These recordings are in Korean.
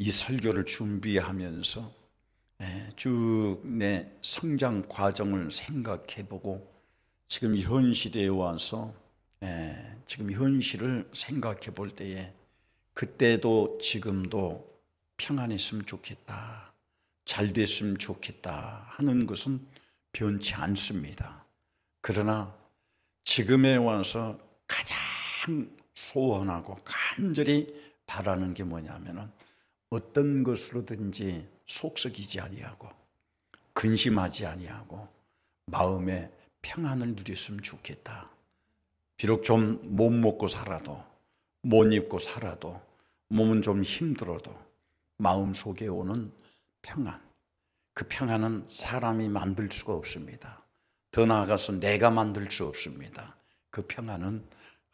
이 설교를 준비하면서 예, 쭉내 성장 과정을 생각해보고 지금 현 시대에 와서 예, 지금 현실을 생각해 볼 때에 그때도 지금도 평안했으면 좋겠다. 잘 됐으면 좋겠다 하는 것은 변치 않습니다. 그러나 지금에 와서 가장 소원하고 간절히 바라는 게 뭐냐면은 어떤 것으로든지 속썩이지 아니하고 근심하지 아니하고 마음에 평안을 누렸으면 좋겠다. 비록 좀 못 먹고 살아도 못 입고 살아도 몸은 좀 힘들어도 마음 속에 오는 평안. 그 평안은 사람이 만들 수가 없습니다. 더 나아가서 내가 만들 수 없습니다. 그 평안은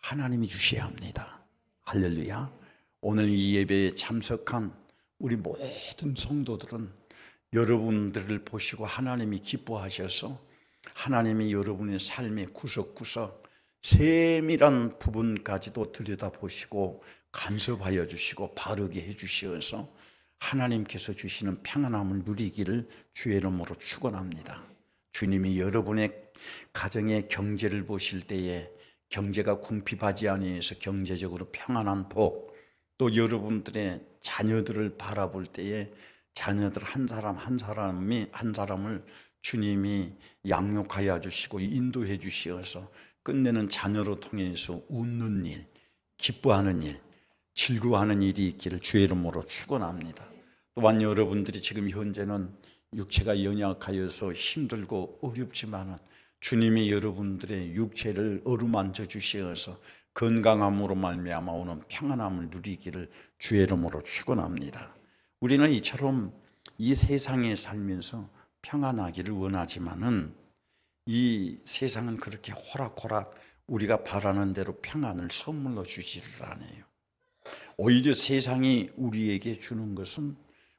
하나님이 주셔야 합니다. 할렐루야. 오늘 이 예배에 참석한 우리 모든 성도들은 여러분들을 보시고 하나님이 기뻐하셔서 하나님이 여러분의 삶의 구석구석 세밀한 부분까지도 들여다보시고 간섭하여 주시고 바르게 해 주시어서 하나님께서 주시는 평안함을 누리기를 주의 이름으로 축원합니다. 주님이 여러분의 가정의 경제를 보실 때에 경제가 궁핍하지 아니해서 경제적으로 평안한 복, 또 여러분들의 자녀들을 바라볼 때에 자녀들 한 사람 한 사람이 한 사람을 주님이 양육하여 주시고 인도해 주시어서 끝내는 자녀로 통해서 웃는 일, 기뻐하는 일, 즐거워하는 일이 있기를 주의 이름으로 축원합니다. 또한 여러분들이 지금 현재는 육체가 연약하여서 힘들고 어렵지만은 주님이 여러분들의 육체를 어루만져 주시어서 건강함으로 말미암아 오는 평안함을 누리기를 주의 이름으로 축원합니다. 우리는 이처럼 이 세상에 살면서 평안하기를 원하지만은 이 세상은 그렇게 호락호락 우리가 바라는 대로 평안을 선물로 주지를 않아요. 오히려 세상이 우리에게 주는 것은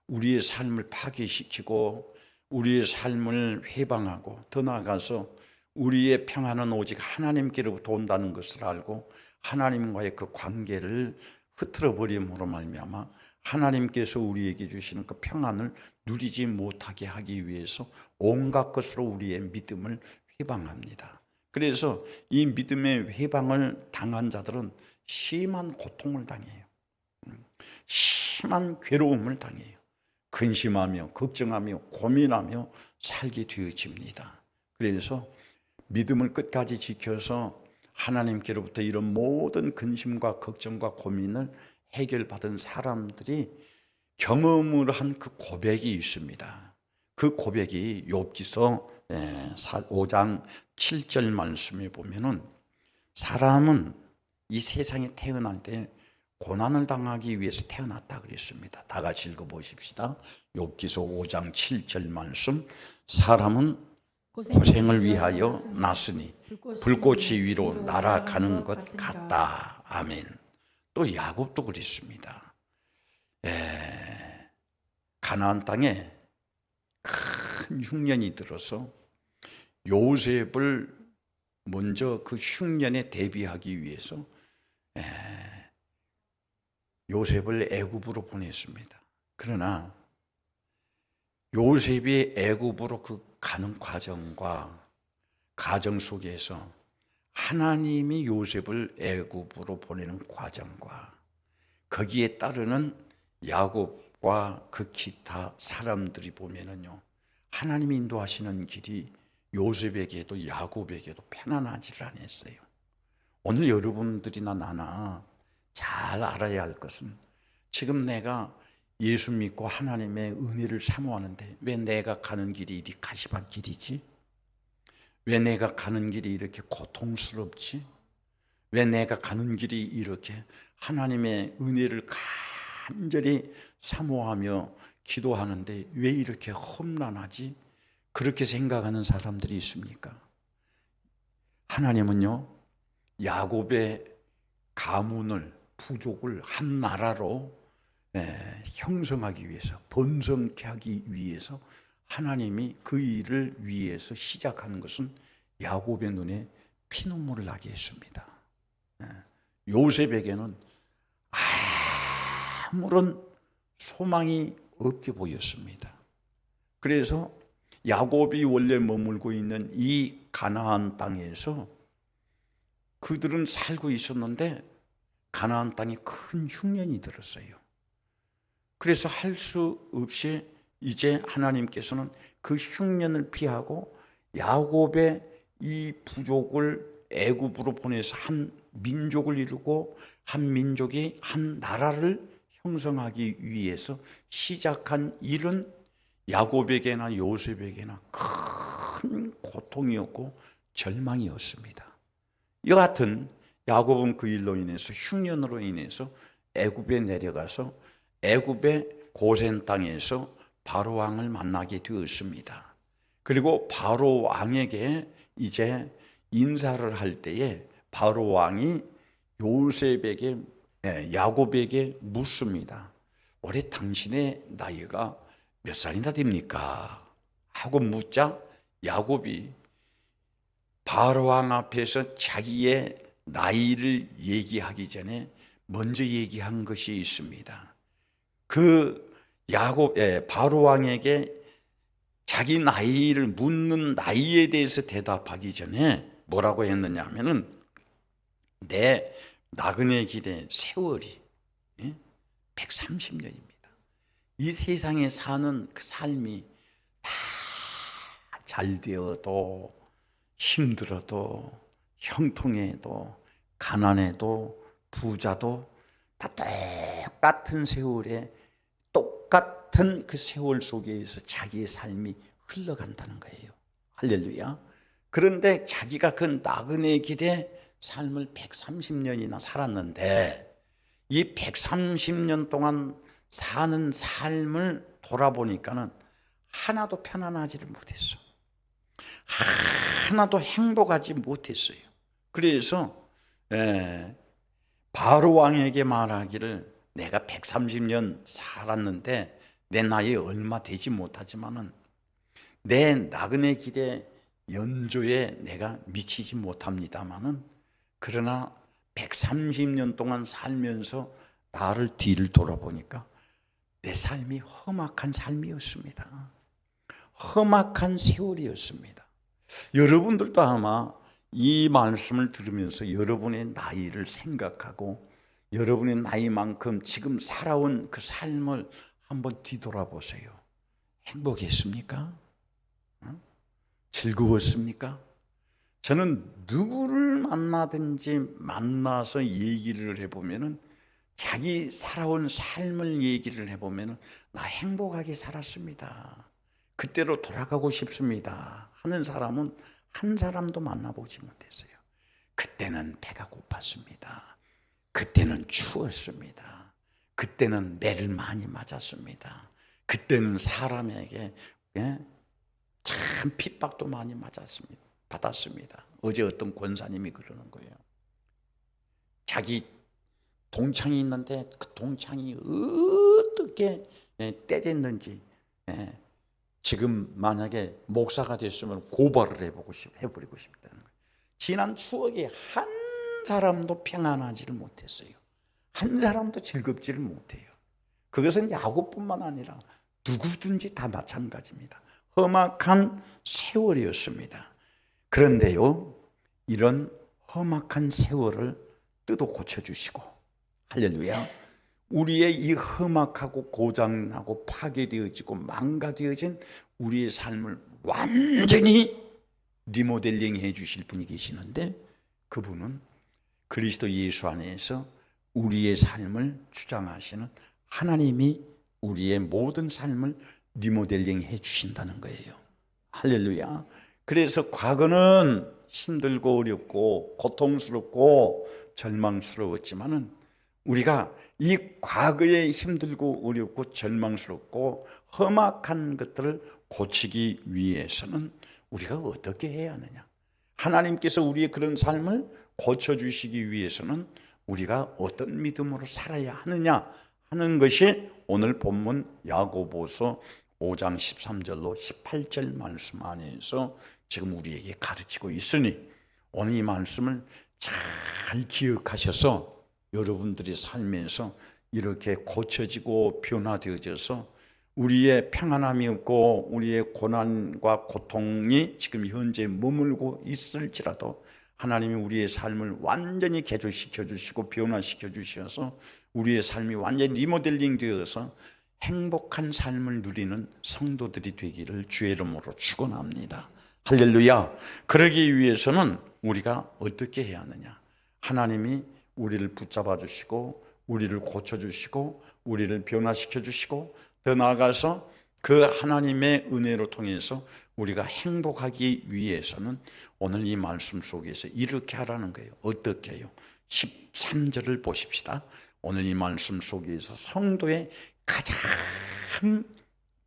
우리의 삶을 파괴시키고 우리의 삶을 회방하고 더 나아가서 우리의 평안은 오직 하나님께로부터 온다는 것을 알고 하나님과의 그 관계를 흐트러 버림으로 말미암아 하나님께서 우리에게 주시는 그 평안을 누리지 못하게 하기 위해서 온갖 것으로 우리의 믿음을 회방합니다. 그래서 이 믿음의 회방을 당한 자들은 심한 고통을 당해요. 심한 괴로움을 당해요. 근심하며 걱정하며 고민하며 살게 되어집니다. 그래서 믿음을 끝까지 지켜서 하나님께로부터 이런 모든 근심과 걱정과 고민을 해결받은 사람들이 경험을 한 그 고백이 있습니다. 그 고백이 욥기서 5장 7절 말씀에 보면은 사람은 이 세상에 태어날 때 고난을 당하기 위해서 태어났다 그랬습니다. 다 같이 읽어 보십시다. 욥기서 5장 7절 말씀 사람은 고생을 위하여 났으니 불꽃이 위로 날아가는 것 같다. 아멘. 또 야곱도 그랬습니다. 에, 가나안 땅에 큰 흉년이 들어서 요셉을 먼저 그 흉년에 대비하기 위해서 에, 요셉을 애굽으로 보냈습니다. 그러나 요셉이 애굽으로 그 가는 과정과 가정 속에서 하나님이 요셉을 애굽으로 보내는 과정과 거기에 따르는 야곱과 그 기타 사람들이 보면은요 하나님이 인도하시는 길이 요셉에게도 야곱에게도 편안하지를 않았어요. 오늘 여러분들이나 나나 잘 알아야 할 것은 지금 내가 예수 믿고 하나님의 은혜를 사모하는데 왜 내가 가는 길이 이리 가시밭 길이지? 왜 내가 가는 길이 이렇게 고통스럽지? 왜 내가 가는 길이 이렇게 하나님의 은혜를 간절히 사모하며 기도하는데 왜 이렇게 험난하지? 그렇게 생각하는 사람들이 있습니까? 하나님은요, 야곱의 가문을, 부족을 한 나라로 예, 형성하기 위해서, 번성케 하기 위해서 하나님이 그 일을 위해서 시작하는 것은 야곱의 눈에 피눈물을 나게 했습니다. 예, 요셉에게는 아무런 소망이 없게 보였습니다. 그래서 야곱이 원래 머물고 있는 이 가나안 땅에서 그들은 살고 있었는데 가나안 땅에 큰 흉년이 들었어요. 그래서 할 수 없이 이제 하나님께서는 그 흉년을 피하고 야곱의 이 부족을 애굽으로 보내서 한 민족을 이루고 한 민족이 한 나라를 형성하기 위해서 시작한 일은 야곱에게나 요셉에게나 큰 고통이었고 절망이었습니다. 여하튼 야곱은 그 일로 인해서 흉년으로 인해서 애굽에 내려가서 애굽의 고센 땅에서 바로 왕을 만나게 되었습니다. 그리고 바로 왕에게 이제 인사를 할 때에 바로 왕이 요셉에게 예, 야곱에게 묻습니다. 올해 당신의 나이가 몇 살이나 됩니까? 하고 묻자 야곱이 바로 왕 앞에서 자기의 나이를 얘기하기 전에 먼저 얘기한 것이 있습니다. 그 야곱 예, 바로 왕에게 자기 나이를 묻는 나이에 대해서 대답하기 전에 뭐라고 했느냐 하면은 내 나그네 길의 세월이 130년입니다. 이 세상에 사는 그 삶이 다 잘 되어도 힘들어도 형통해도 가난해도 부자도 다 똑같은 세월에 똑같은 그 세월 속에서 자기의 삶이 흘러간다는 거예요. 할렐루야. 그런데 자기가 그 나그네 길에 삶을 130년이나 살았는데 이 130년 동안 사는 삶을 돌아보니까는 하나도 편안하지를 못했어. 하나도 행복하지 못했어요. 그래서 에, 바로 왕에게 말하기를 내가 130년 살았는데 내 나이 얼마 되지 못하지만은 내 나그네 길의 연조에 내가 미치지 못합니다마는 그러나 130년 동안 살면서 나를 뒤를 돌아보니까 내 삶이 험악한 삶이었습니다. 험악한 세월이었습니다. 여러분들도 아마 이 말씀을 들으면서 여러분의 나이를 생각하고 여러분의 나이만큼 지금 살아온 그 삶을 한번 뒤돌아보세요. 행복했습니까? 어? 즐거웠습니까? 저는 누구를 만나든지 만나서 얘기를 해보면은 자기 살아온 삶을 얘기를 해보면은 나 행복하게 살았습니다. 그때로 돌아가고 싶습니다. 하는 사람은 한 사람도 만나보지 못했어요. 그때는 배가 고팠습니다. 그때는 추웠습니다. 그때는 매를 많이 맞았습니다. 그때는 사람에게 예? 참 핍박도 많이 맞았습니다. 받았습니다. 어제 어떤 권사님이 그러는 거예요. 자기 동창이 있는데 그 동창이 어떻게 예, 때렸는지 예, 지금 만약에 목사가 됐으면 고발을 해보고 싶, 해버리고 싶다는 거예요. 지난 추억에 한 사람도 평안하지를 못했어요. 한 사람도 즐겁지를 못해요. 그것은 야곱뿐만 아니라 누구든지 다 마찬가지입니다. 험악한 세월이었습니다. 그런데요, 이런 험악한 세월을 뜯어 고쳐주시고, 할렐루야. 우리의 이 험악하고 고장나고 파괴되어지고 망가되어진 우리의 삶을 완전히 리모델링 해 주실 분이 계시는데 그분은 그리스도 예수 안에서 우리의 삶을 주장하시는 하나님이 우리의 모든 삶을 리모델링 해 주신다는 거예요. 할렐루야. 그래서 과거는 힘들고 어렵고 고통스럽고 절망스러웠지만은 우리가 이 과거에 힘들고 어렵고 절망스럽고 험악한 것들을 고치기 위해서는 우리가 어떻게 해야 하느냐? 하나님께서 우리의 그런 삶을 고쳐주시기 위해서는 우리가 어떤 믿음으로 살아야 하느냐 하는 것이 오늘 본문 야고보서 5장 13절로 18절 말씀 안에서 지금 우리에게 가르치고 있으니 오늘 이 말씀을 잘 기억하셔서 여러분들이 살면서 이렇게 고쳐지고 변화되어져서 우리의 평안함이 없고 우리의 고난과 고통이 지금 현재 머물고 있을지라도 하나님이 우리의 삶을 완전히 개조시켜 주시고 변화시켜 주셔서 우리의 삶이 완전히 리모델링 되어서 행복한 삶을 누리는 성도들이 되기를 주의 이름으로 축원합니다. 할렐루야. 그러기 위해서는 우리가 어떻게 해야 하느냐? 하나님이 우리를 붙잡아 주시고 우리를 고쳐 주시고 우리를 변화시켜 주시고 더 나아가서 그 하나님의 은혜로 통해서 우리가 행복하기 위해서는 오늘 이 말씀 속에서 이렇게 하라는 거예요. 어떻게 해요? 13절을 보십시다. 오늘 이 말씀 속에서 성도의 가장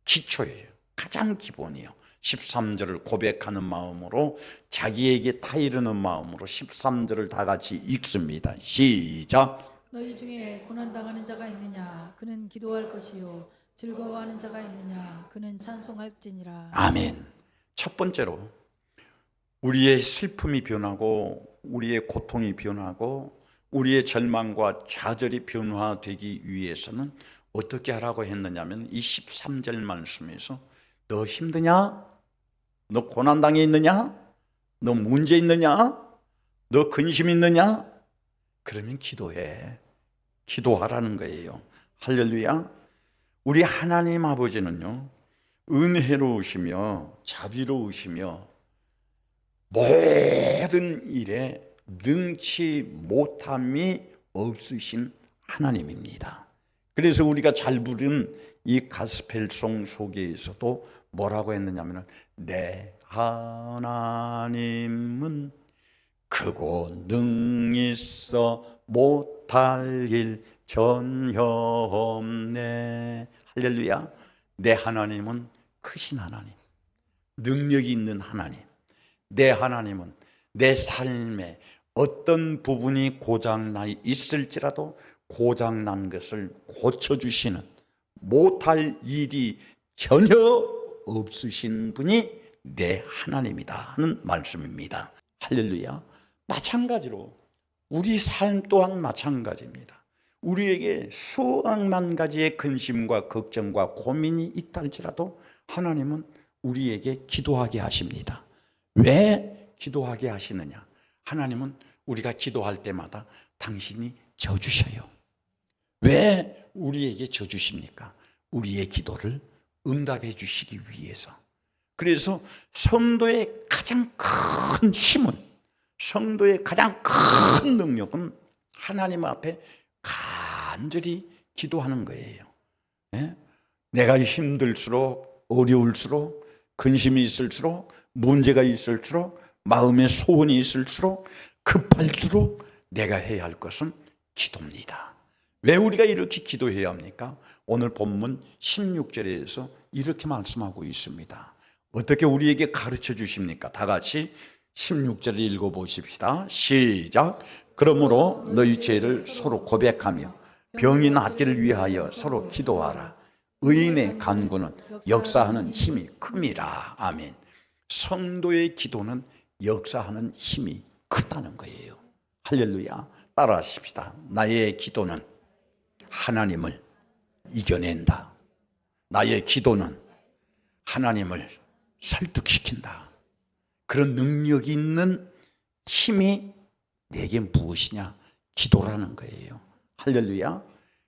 기초예요. 가장 기본이요. 13절을 고백하는 마음으로 자기에게 타 이르는 마음으로 13절을 다 같이 읽습니다. 시작. 너희 중에 고난 당하는 자가 있느냐 그는 기도할 것이요 즐거워하는 자가 있느냐 그는 찬송할지니라 아멘. 첫 번째로 우리의 슬픔이 변하고 우리의 고통이 변하고 우리의 절망과 좌절이 변화되기 위해서는 어떻게 하라고 했느냐면 이 13절 말씀에서 너 힘드냐? 너 고난당해 있느냐? 너 문제 있느냐? 너 근심 있느냐? 그러면 기도해. 기도하라는 거예요. 할렐루야. 우리 하나님 아버지는요. 은혜로우시며 자비로우시며 모든 일에 능치 못함이 없으신 하나님입니다. 그래서 우리가 잘 부른 이 가스펠송 속에서도 뭐라고 했느냐면 내 하나님은 크고 능히 있어 못할 일 전혀 없네 할렐루야 내 하나님은 크신 하나님 능력이 있는 하나님 내 하나님은 내 삶에 어떤 부분이 고장나 있을지라도 고장난 것을 고쳐주시는 못할 일이 전혀 없으신 분이 내 하나님이다 하는 말씀입니다. 할렐루야. 마찬가지로 우리 삶 또한 마찬가지입니다. 우리에게 수억만 가지의 근심과 걱정과 고민이 있다 할지라도 하나님은 우리에게 기도하게 하십니다. 왜 기도하게 하시느냐? 하나님은 우리가 기도할 때마다 당신이 져주셔요. 왜 우리에게 져주십니까? 우리의 기도를 응답해 주시기 위해서. 그래서 성도의 가장 큰 힘은, 성도의 가장 큰 능력은 하나님 앞에 간절히 기도하는 거예요. 예? 내가 힘들수록, 어려울수록, 근심이 있을수록, 문제가 있을수록, 마음에 소원이 있을수록, 급할수록 내가 해야 할 것은 기도입니다. 왜 우리가 이렇게 기도해야 합니까? 오늘 본문 16절에서 이렇게 말씀하고 있습니다. 어떻게 우리에게 가르쳐 주십니까? 다 같이 16절을 읽어 보십시다. 시작. 그러므로 너희 죄를 서로 고백하며 병이 낫기를 위하여 서로 기도하라. 의인의 간구는 역사하는 힘이 큼이라. 아멘. 성도의 기도는 역사하는 힘이 크다는 거예요. 할렐루야. 따라하십시다. 나의 기도는 하나님을 이겨낸다. 나의 기도는 하나님을 설득시킨다. 그런 능력이 있는 힘이 내게 무엇이냐? 기도라는 거예요. 할렐루야.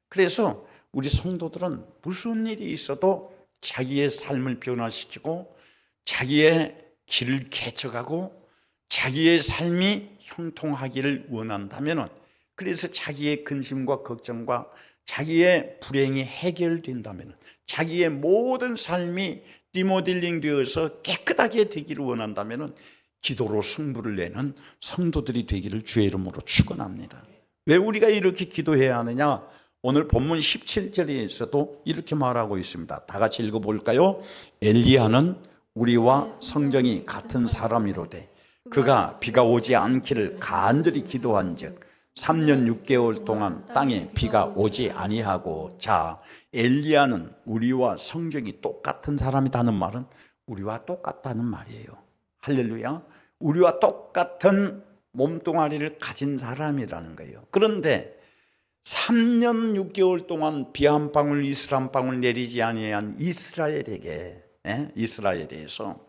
그래서 우리 성도들은 무슨 일이 있어도 자기의 삶을 변화시키고 자기의 길을 개척하고 자기의 삶이 형통하기를 원한다면 그래서 자기의 근심과 걱정과 자기의 불행이 해결된다면 자기의 모든 삶이 리모델링 되어서 깨끗하게 되기를 원한다면 기도로 승부를 내는 성도들이 되기를 주의 이름으로 축원합니다. 왜 우리가 이렇게 기도해야 하느냐? 오늘 본문 17절에서도 이렇게 말하고 있습니다. 다 같이 읽어 볼까요? 엘리야는 우리와 성정이 같은 사람이로되 그가 비가 오지 않기를 간절히 기도한 즉 3년 6개월 동안 땅에 비가 오지 아니하고 자 엘리야는 우리와 성정이 똑같은 사람이다는 말은 우리와 똑같다는 말이에요. 할렐루야. 우리와 똑같은 몸뚱아리를 가진 사람이라는 거예요. 그런데 3년 6개월 동안 비 한 방울 이슬 한 방울 내리지 아니한 이스라엘에게 예? 이스라엘에서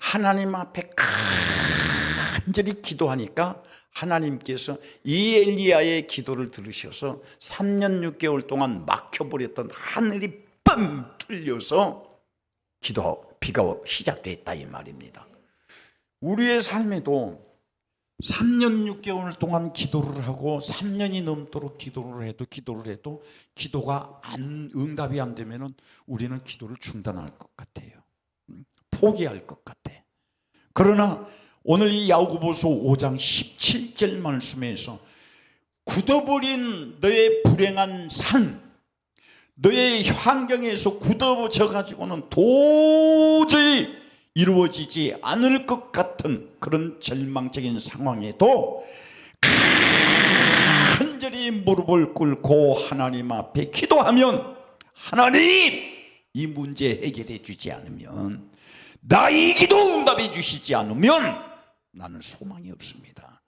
하나님 앞에 간절히 기도하니까 하나님께서 이 엘리야의 기도를 들으셔서 3년 6개월 동안 막혀버렸던 하늘이 뻥 뚫려서 기도 비가 시작됐다 이 말입니다. 우리의 삶에도 3년 6개월 동안 기도를 하고 3년이 넘도록 기도를 해도 기도를 해도 기도가 안 응답이 안 되면은 우리는 기도를 중단할 것 같아요. 음, 포기할 것 같아. 그러나 오늘 이 야고보서 5장 17절 말씀에서 굳어버린 너의 불행한 삶, 너의 환경에서 굳어져 가지고는 도저히 이루어지지 않을 것 같은 그런 절망적인 상황에도 간절히 무릎을 꿇고 하나님 앞에 기도하면 하나님 이 문제 해결해 주지 않으면 나이 기도 응답해 주시지 않으면 나는 소망이 없습니다.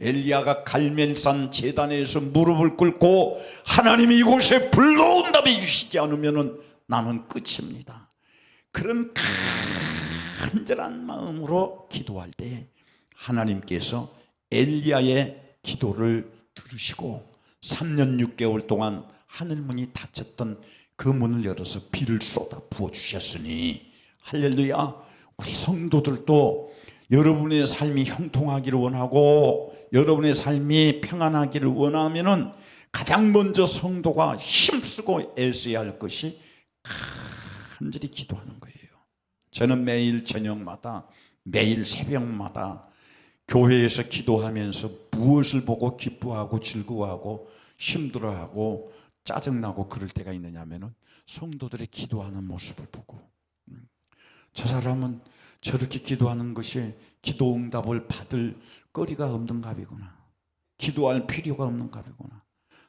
엘리야가 갈멜산 제단에서 무릎을 꿇고 하나님 이곳에 불로 응답해 주시지 않으면 나는 끝입니다. 그런 간절한 마음으로 기도할 때 하나님께서 엘리야의 기도를 들으시고 3년 6개월 동안 하늘 문이 닫혔던 그 문을 열어서 비를 쏟아 부어 주셨으니 할렐루야. 우리 성도들도 여러분의 삶이 형통하기를 원하고 여러분의 삶이 평안하기를 원하면 은 가장 먼저 성도가 힘쓰고 애써야 할 것이 간절히 기도하는 거예요. 저는 매일 저녁마다 매일 새벽마다 교회에서 기도하면서 무엇을 보고 기뻐하고 즐거워하고 힘들어하고 짜증나고 그럴 때가 있느냐면은 성도들의 기도하는 모습을 보고 음, 저 사람은 저렇게 기도하는 것이 기도 응답을 받을 거리가 없는 갑이구나. 기도할 필요가 없는 갑이구나.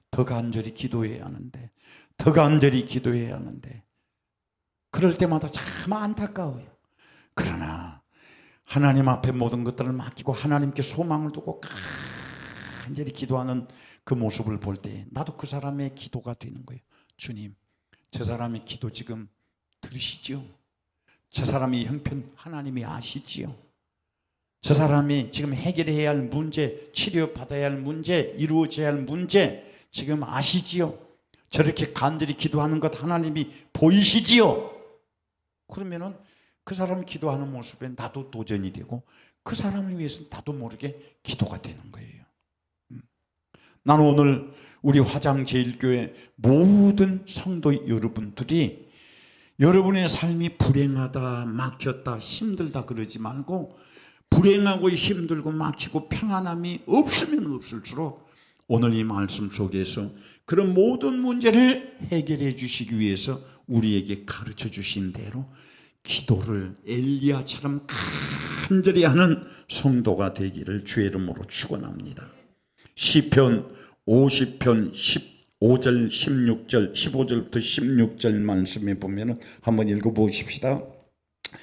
더 간절히 기도해야 하는데 더 간절히 기도해야 하는데 그럴 때마다 참 안타까워요. 그러나 하나님 앞에 모든 것들을 맡기고 하나님께 소망을 두고 간절히 기도하는 그 모습을 볼 때 나도 그 사람의 기도가 되는 거예요. 주님, 저 사람의 기도 지금 들으시죠? 저 사람이 형편 하나님이 아시지요? 저 사람이 지금 해결해야 할 문제, 치료받아야 할 문제, 이루어져야 할 문제 지금 아시지요? 저렇게 간절히 기도하는 것 하나님이 보이시지요? 그러면은 그 사람 기도하는 모습에 나도 도전이 되고 그 사람을 위해서 나도 모르게 기도가 되는 거예요. 음. 나는 오늘 우리 화장제일교회 모든 성도 여러분들이 여러분의 삶이 불행하다, 막혔다, 힘들다 그러지 말고 불행하고 힘들고 막히고 평안함이 없으면 없을수록 오늘 이 말씀 속에서 그런 모든 문제를 해결해 주시기 위해서 우리에게 가르쳐 주신 대로 기도를 엘리야처럼 간절히 하는 성도가 되기를 주의 이름으로 축원합니다. 시편 50편 15절 16절 15절부터 16절 말씀에 보면은 한번 읽어 보십시다.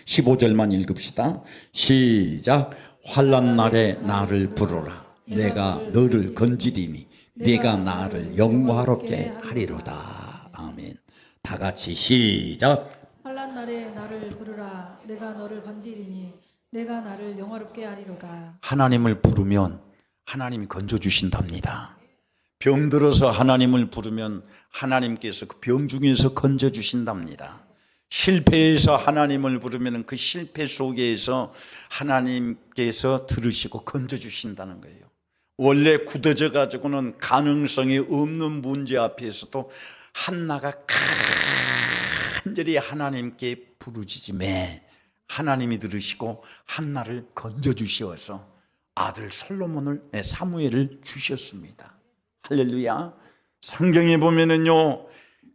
15절만 읽읍시다. 시작. 환난 날에 나를 부르라. 내가 너를 건지리니 네가 나를 영화롭게 하리로다. 아멘. 다 같이 시작. 환란 날에 나를 부르라 내가 너를 건지리니 내가 나를 영화롭게 하리로다 하나님을 부르면 하나님이 건져 주신답니다. 병 들어서 하나님을 부르면 하나님께서 그 병 중에서 건져 주신답니다. 실패해서 하나님을 부르면 그 실패 속에서 하나님께서 들으시고 건져 주신다는 거예요. 원래 굳어져 가지고는 가능성이 없는 문제 앞에서도 한나가 간절히 하나님께 부르짖음에 하나님이 들으시고 한나를 건져 주시어서 아들 솔로몬을 네, 사무엘을 주셨습니다. 할렐루야. 성경에 보면은요.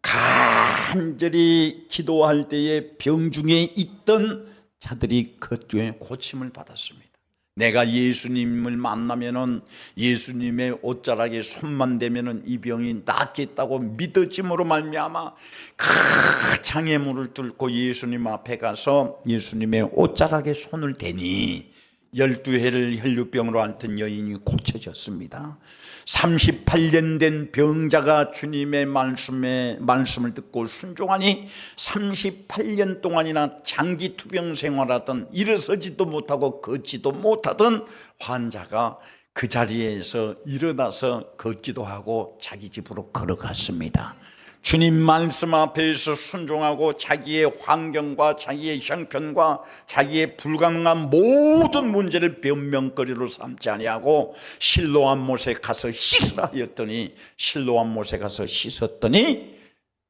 간절히 기도할 때에 병중에 있던 자들이 그중에 고침을 받았습니다. 내가 예수님을 만나면은 예수님의 옷자락에 손만 대면은 이 병이 낫겠다고 믿어짐으로 말미암아 그 장애물을 뚫고 예수님 앞에 가서 예수님의 옷자락에 손을 대니 열두 해를 혈류병으로 앓던 여인이 고쳐졌습니다. 38년 된 병자가 주님의 말씀에 말씀을 듣고 순종하니 38년 동안이나 장기 투병 생활하던 일어서지도 못하고 걷지도 못하던 환자가 그 자리에서 일어나서 걷기도 하고 자기 집으로 걸어갔습니다. 주님 말씀 앞에서 순종하고 자기의 환경과 자기의 형편과 자기의 불가능한 모든 문제를 변명거리로 삼지 아니하고 실로암 못에 가서 씻으라 하였더니 실로암 못에 가서 씻었더니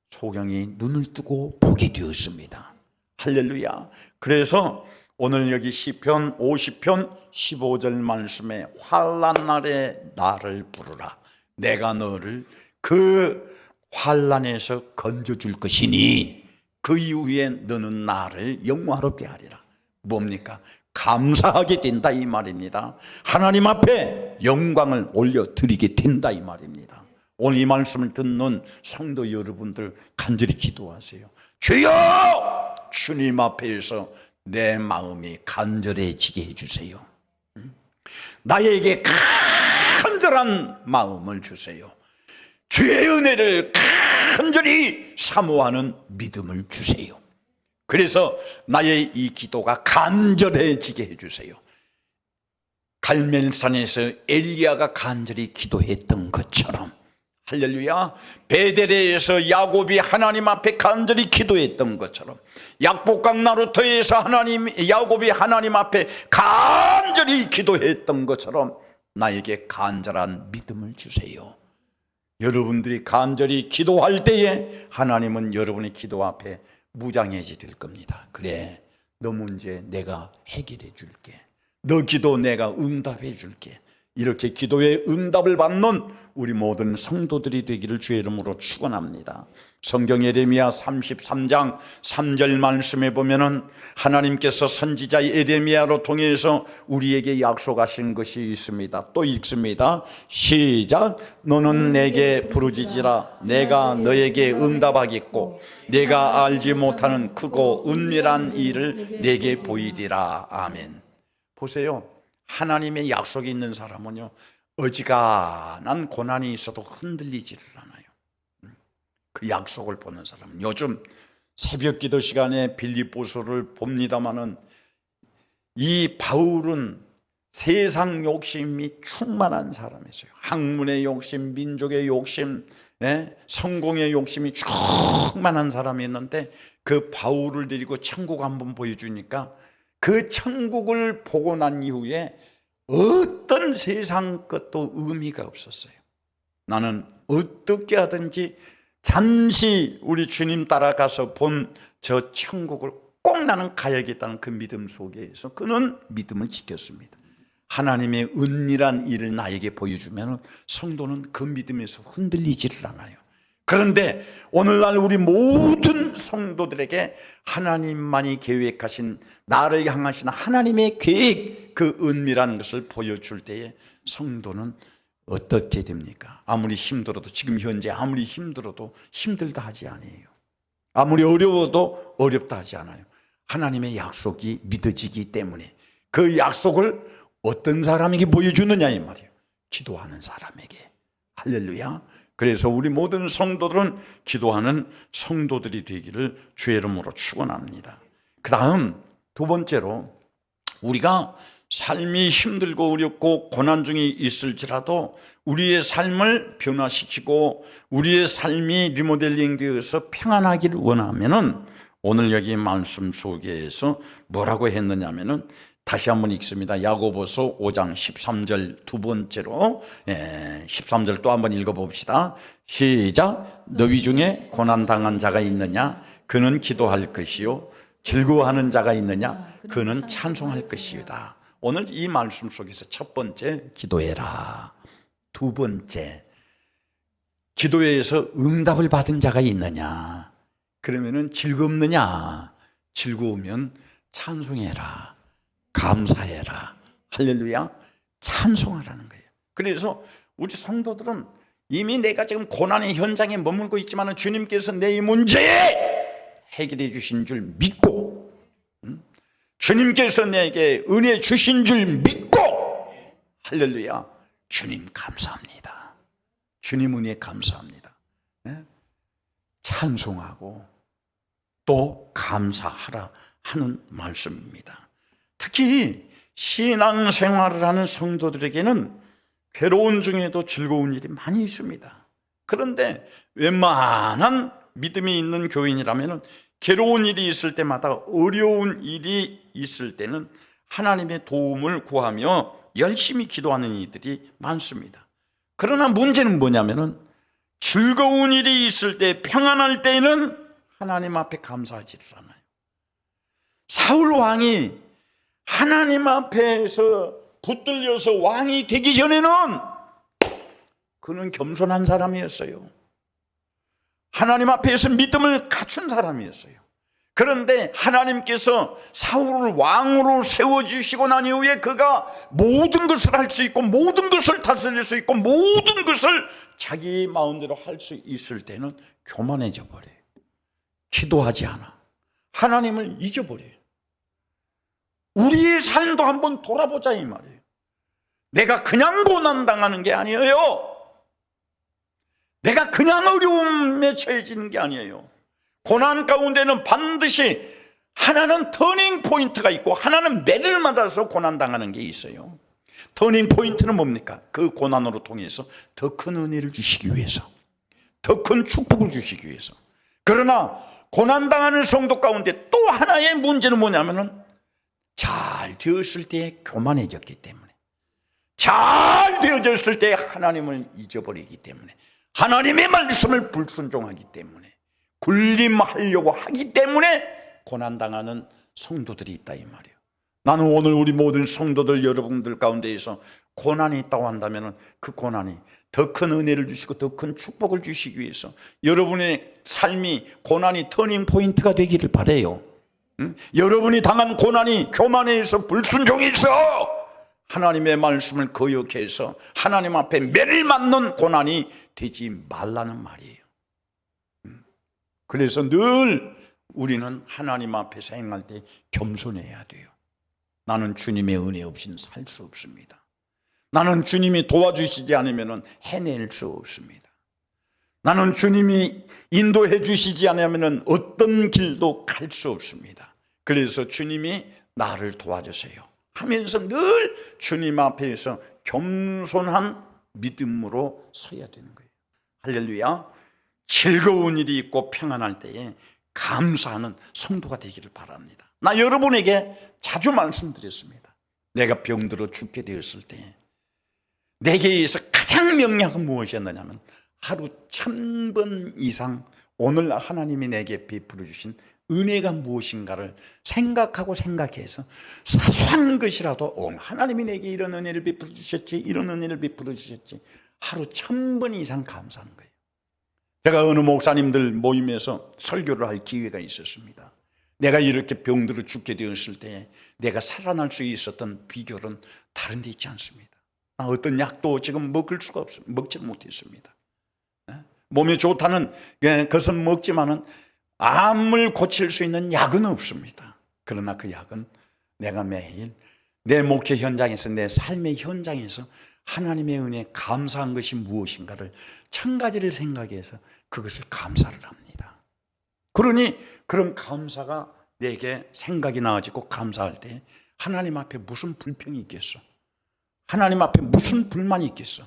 소경이 눈을 뜨고 보게 되었습니다. 할렐루야. 그래서 오늘 여기 시편 50편 15절 말씀에 환란 날에 나를 부르라. 내가 너를 그 환란에서 건져 줄 것이니 그 이후에 너는 나를 영화롭게 하리라. 뭡니까? 감사하게 된다 이 말입니다. 하나님 앞에 영광을 올려 드리게 된다 이 말입니다. 오늘 이 말씀을 듣는 성도 여러분들 간절히 기도하세요. 주여! 주님 앞에서 내 마음이 간절해지게 해주세요. 나에게 간절한 마음을 주세요. 주의 은혜를 간절히 사모하는 믿음을 주세요. 그래서 나의 이 기도가 간절해지게 해주세요. 갈멜산에서 엘리야가 간절히 기도했던 것처럼 할렐루야 베델에서 야곱이 하나님 앞에 간절히 기도했던 것처럼 약복강 나루터에서 하나님 야곱이 하나님 앞에 간절히 기도했던 것처럼 나에게 간절한 믿음을 주세요. 여러분들이 간절히 기도할 때에 하나님은 여러분의 기도 앞에 무장해지 될 겁니다. 그래, 너 문제 내가 해결해 줄게. 너 기도 내가 응답해 줄게. 이렇게 기도의 응답을 받는 우리 모든 성도들이 되기를 주의 이름으로 축원합니다. 성경 예레미야 33장 3절 말씀에 보면은 하나님께서 선지자 예레미야로 통해서 우리에게 약속하신 것이 있습니다. 또 읽습니다. 시작. 너는 내게 부르짖으라. 내가 너에게 응답하겠고 내가 알지 못하는 크고 은밀한 일을 내게 보이리라. 아멘. 보세요. 하나님의 약속이 있는 사람은요, 어지간한 고난이 있어도 흔들리지를 않아요. 그 약속을 보는 사람은 요즘 새벽 기도 시간에 빌립보서를 봅니다마는 이 바울은 세상 욕심이 충만한 사람이었어요. 학문의 욕심, 민족의 욕심, 예? 성공의 욕심이 충만한 사람이었는데 그 바울을 데리고 천국 한번 보여주니까 그 천국을 보고 난 이후에 어떤 세상 것도 의미가 없었어요. 나는 어떻게 하든지 잠시 우리 주님 따라가서 본 저 천국을 꼭 나는 가야겠다는 그 믿음 속에서 그는 믿음을 지켰습니다. 하나님의 은밀한 일을 나에게 보여주면 성도는 그 믿음에서 흔들리지를 않아요. 그런데 오늘날 우리 모든 성도들에게 하나님만이 계획하신 나를 향하신 하나님의 계획 그 은밀한 것을 보여줄 때에 성도는 어떻게 됩니까? 아무리 힘들어도 지금 현재 아무리 힘들어도 힘들다 하지 아니에요. 아무리 어려워도 어렵다 하지 않아요. 하나님의 약속이 믿어지기 때문에 그 약속을 어떤 사람에게 보여주느냐 이 말이에요. 기도하는 사람에게. 할렐루야. 그래서 우리 모든 성도들은 기도하는 성도들이 되기를 주의 이름으로 축원합니다. 그다음 두 번째로 우리가 삶이 힘들고 어렵고 고난 중에 있을지라도 우리의 삶을 변화시키고 우리의 삶이 리모델링 되어서 평안하기를 원하면은 오늘 여기 말씀 속에서 뭐라고 했느냐면은 다시 한번 읽습니다. 야고보서 5장 13절 두 번째로 예, 13절 또 한번 읽어봅시다. 시작. 너희 중에 고난 당한 자가 있느냐? 그는 기도할 것이요. 즐거워하는 자가 있느냐? 그는 찬송할 것이다. 오늘 이 말씀 속에서 첫 번째 기도해라. 두 번째 기도에서 응답을 받은 자가 있느냐? 그러면은 즐겁느냐? 즐거우면 찬송해라. 감사해라. 할렐루야. 찬송하라는 거예요. 그래서 우리 성도들은 이미 내가 지금 고난의 현장에 머물고 있지만 주님께서 내 이 문제에 해결해 주신 줄 믿고 음? 주님께서 내게 은혜 주신 줄 믿고 할렐루야 주님 감사합니다. 주님 은혜 감사합니다. 예? 찬송하고 또 감사하라 하는 말씀입니다. 특히 신앙 생활을 하는 성도들에게는 괴로운 중에도 즐거운 일이 많이 있습니다. 그런데 웬만한 믿음이 있는 교인이라면 괴로운 일이 있을 때마다 어려운 일이 있을 때는 하나님의 도움을 구하며 열심히 기도하는 이들이 많습니다. 그러나 문제는 뭐냐면은 즐거운 일이 있을 때 평안할 때에는 하나님 앞에 감사하지를 않아요. 사울 왕이 하나님 앞에서 붙들려서 왕이 되기 전에는 그는 겸손한 사람이었어요. 하나님 앞에서 믿음을 갖춘 사람이었어요. 그런데 하나님께서 사울을 왕으로 세워주시고 난 이후에 그가 모든 것을 할 수 있고 모든 것을 다스릴 수 있고 모든 것을 자기 마음대로 할 수 있을 때는 교만해져 버려요. 기도하지 않아. 하나님을 잊어버려요. 우리의 삶도 한번 돌아보자 이 말이에요. 내가 그냥 고난 당하는 게 아니에요. 내가 그냥 어려움에 처해지는 게 아니에요. 고난 가운데는 반드시 하나는 터닝 포인트가 있고 하나는 매를 맞아서 고난 당하는 게 있어요. 터닝 포인트는 뭡니까? 그 고난으로 통해서 더 큰 은혜를 주시기 위해서, 더 큰 축복을 주시기 위해서. 그러나 고난 당하는 성도 가운데 또 하나의 문제는 뭐냐면은 잘 되었을 때 교만해졌기 때문에, 잘 되어졌을 때 하나님을 잊어버리기 때문에, 하나님의 말씀을 불순종하기 때문에, 군림하려고 하기 때문에 고난당하는 성도들이 있다 이 말이에요. 나는 오늘 우리 모든 성도들 여러분들 가운데에서 고난이 있다고 한다면 그 고난이 더 큰 은혜를 주시고 더 큰 축복을 주시기 위해서 여러분의 삶이 고난이 터닝 포인트가 되기를 바래요. 응? 여러분이 당한 고난이 교만에서 불순종에서 하나님의 말씀을 거역해서 하나님 앞에 매를 맞는 고난이 되지 말라는 말이에요. 그래서 늘 우리는 하나님 앞에서 행할 때 겸손해야 돼요. 나는 주님의 은혜 없이는 살 수 없습니다. 나는 주님이 도와주시지 않으면 해낼 수 없습니다. 나는 주님이 인도해 주시지 않으면 어떤 길도 갈 수 없습니다. 그래서 주님이 나를 도와주세요. 하면서 늘 주님 앞에서 겸손한 믿음으로 서야 되는 거예요. 할렐루야. 즐거운 일이 있고 평안할 때에 감사하는 성도가 되기를 바랍니다. 나 여러분에게 자주 말씀드렸습니다. 내가 병들어 죽게 되었을 때 내게 의해서 가장 명약은 무엇이었느냐면 하루 천 번 이상 오늘 하나님이 내게 베풀어 주신 은혜가 무엇인가를 생각하고 생각해서 사소한 것이라도 어, 하나님이 내게 이런 은혜를 베풀어 주셨지 이런 은혜를 베풀어 주셨지 하루 천 번 이상 감사하는 거예요. 제가 어느 목사님들 모임에서 설교를 할 기회가 있었습니다. 내가 이렇게 병들어 죽게 되었을 때 내가 살아날 수 있었던 비결은 다른 데 있지 않습니다. 아, 어떤 약도 지금 먹을 수가 없 먹지 못했습니다. 예? 몸에 좋다는 예, 것은 먹지만은 암을 고칠 수 있는 약은 없습니다. 그러나 그 약은 내가 매일 내 목회 현장에서 내 삶의 현장에서 하나님의 은혜에 감사한 것이 무엇인가를 천 가지를 생각해서 그것을 감사를 합니다. 그러니 그런 감사가 내게 생각이 나아지고 감사할 때 하나님 앞에 무슨 불평이 있겠어? 하나님 앞에 무슨 불만이 있겠어?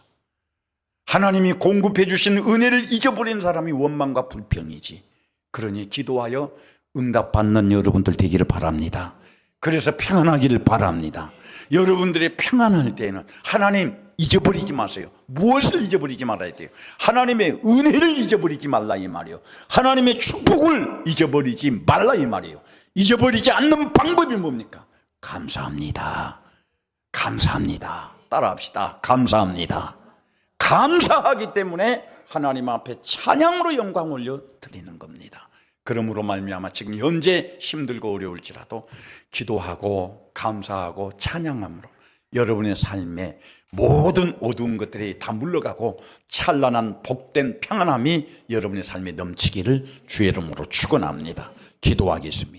하나님이 공급해 주신 은혜를 잊어버린 사람이 원망과 불평이지. 그러니 기도하여 응답받는 여러분들 되기를 바랍니다. 그래서 평안하기를 바랍니다. 여러분들이 평안할 때는 하나님 잊어버리지 마세요. 무엇을 잊어버리지 말아야 돼요? 하나님의 은혜를 잊어버리지 말라 이 말이요. 하나님의 축복을 잊어버리지 말라 이 말이요. 잊어버리지 않는 방법이 뭡니까? 감사합니다. 감사합니다. 따라합시다. 감사합니다. 감사하기 때문에 하나님 앞에 찬양으로 영광 올려 드리는 겁니다. 그러므로 말미암아 지금 현재 힘들고 어려울지라도 기도하고 감사하고 찬양함으로 여러분의 삶에 모든 어두운 것들이 다 물러가고 찬란한 복된 평안함이 여러분의 삶에 넘치기를 주의 이름으로 축원합니다. 기도하겠습니다.